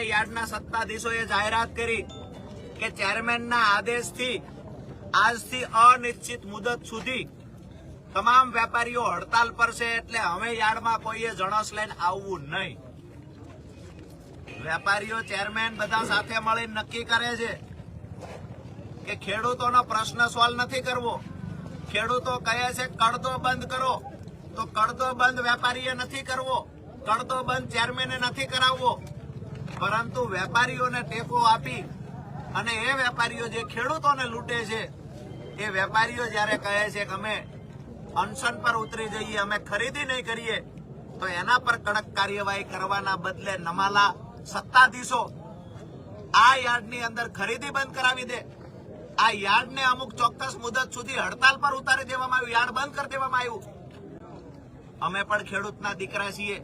યાર્ડના સત્તાધીશોએ જાહેરાત કરી કે ચેરમેનના આદેશથી આજથી અનિશ્ચિત મુદત સુધી તમામ વેપારીઓ હડતાલ પર છે એટલે હવે યાર્ડમાં કોઈએ જણસ લઈને આવવું નહીં. વેપારીઓ, ચેરમેન બધા સાથે મળીને નક્કી કરે છે કે ખેડૂતોનો પ્રશ્ન સોલ્વ નથી કરવો. ખેડૂતો કહે છે કડદો બંધ કરો. તો કડદો બંધ વેપારીએ નથી કરવો. કડદો બંધ ચેરમેને નથી કરાવવો. પરંતુ વેપારીઓને ટેકો આપી અને એ વેપારીઓ જે ખેડૂતોને લૂંટે છે, એ વેપારીઓ જ્યારે કહે છે કે અમે અનશન પર ઉતરી જઈએ, અમે ખરીદી નહીં કરીએ, તો એના પર કડક કાર્યવાહી કરવાના બદલે નમાલા સત્તાધીશો આ યાર્ડની અંદર ખરીદી બંધ કરાવી દે. આ યાર્ડને અમુક ચોક્કસ મુદત સુધી હડતાલ પર ઉતારી દેવામાં આવ્યું, યાર્ડ બંધ કરી દેવામાં આવ્યું. અમે પણ ખેડૂતના દીકરા છીએ.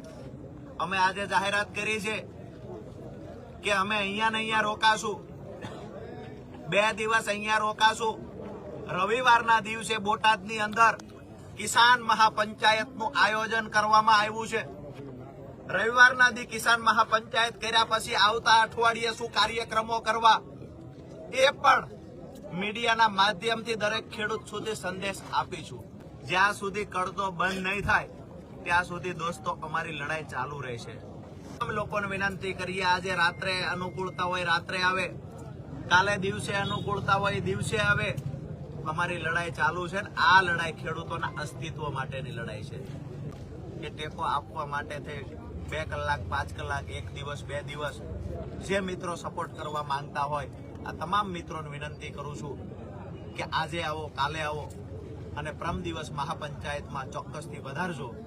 અમે આજે જાહેરાત કરી છે કે અમે અહીંયા ને અહીંયા રોકાશું. બે દિવસ અહીંયા રોકાશું. રવિવારના દિવસે બોટાદની અંદર કિસાન મહાપંચાયતનું આયોજન કરવામાં આવ્યું છે. રવિવારના દી કિસાન મહાપંચાયત કર્યા પછી આવતા અઠવાડિયે શું કાર્યક્રમો કરવા? એ પણ મીડિયાના માધ્યમથી દરેક ખેડૂત સુધી સંદેશ આપીશું. જ્યાં સુધી કડતો બંધ નહીં થાય, ત્યાં સુધી દોસ્તો, અમારી લડાઈ ચાલુ રહેશે. લોકોને વિનંતી કરીએ, આજે રાત્રે અનુકૂળતા હોય, રાત્રે આવે. કાલે દિવસે અનુકૂળતા હોય દિવસે આવે. અમારી લડાઈ ચાલુ છે ને, આ લડાઈ ખેડૂતોના અસ્તિત્વ માટેની લડાઈ છે. એ ટેકો આપવા માટે થઈ બે કલાક, પાંચ કલાક, એક દિવસ, બે દિવસ જે મિત્રો સપોર્ટ કરવા માંગતા હોય, આ તમામ મિત્રોને વિનંતી કરું છું કે આજે આવો, કાલે આવો અને પ્રમ દિવસ મહાપંચાયતમાં ચોક્કસથી વધારજો.